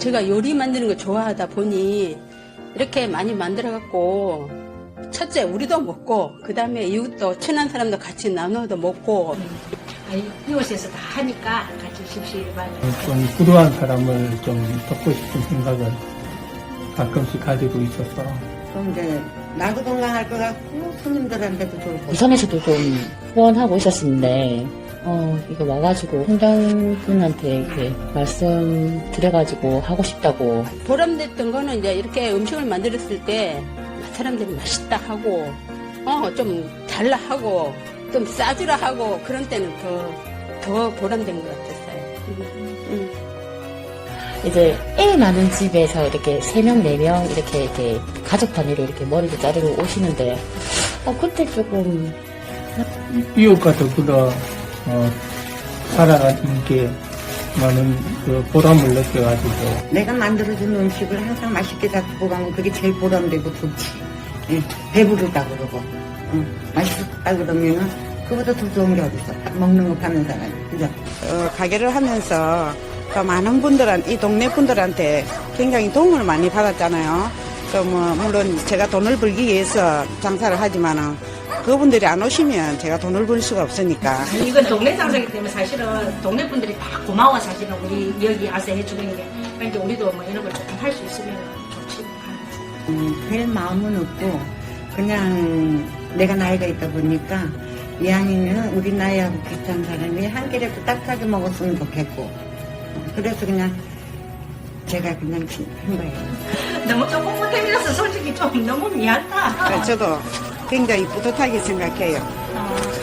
제가 요리 만드는 거 좋아하다 보니 이렇게 많이 만들어갖고 첫째 우리도 먹고 그 다음에 이웃도 친한 사람도 같이 나눠도 먹고. 아니, 이곳에서 다 하니까 같이 십시일반을. 좀 불우한 사람을 좀 돕고 싶은 생각을 가끔씩 가지고 있어서. 그럼 이제 나도 건강할 것 같고 손님들한테도 좋을 것 같고. 부산에서도 좀 후원하고 있었는데 어 이거 와가지고 홍당분한테 이렇게 말씀 드려가지고 하고 싶다고 보람됐던 거는 이제 이렇게 음식을 만들었을 때 사람들이 맛있다 하고 어 좀 달라 하고 좀 싸주라 하고 그런 때는 더 더 보람된 것 같았어요. 음. 이제 애 많은 집에서 이렇게 세 명 네 명 이렇게 이렇게 가족 단위로 이렇게 머리를 자르고 오시는데 어 그때 조금 이웃과 더불어 어, 살아가는 게 많은 그 보람을 느껴가지고. 내가 만들어준 음식을 항상 맛있게 잡고 가면 그게 제일 보람되고 좋지. 예, 배부르다 그러고. 응, 맛있다 그러면은 그보다 더 좋은 게 어딨어 먹는 거 파는 사람이. 그죠? 어, 가게를 하면서 또 많은 분들한테, 이 동네 분들한테 굉장히 도움을 많이 받았잖아요. 또 뭐, 물론 제가 돈을 벌기 위해서 장사를 하지만은 그분들이 안 오시면 제가 돈을 벌 수가 없으니까. 이건 동네 장사기 때문에 사실은 동네 분들이 다 고마워 사실은 우리 여기 와서 해주는 게. 그러니까 우리도 뭐 이런 걸 조금 할 수 있으면 좋지. 음, 별 마음은 없고 그냥 내가 나이가 있다 보니까 이왕이면 우리 나이하고 비슷한 사람이 한 끼라도 따뜻하게 먹었으면 좋겠고 그래서 그냥 제가 그냥 한 거예요. 너무 조금 못해밀어서 솔직히 좀 너무 미안다. 저도 굉장히 뿌듯하게 생각해요. 어,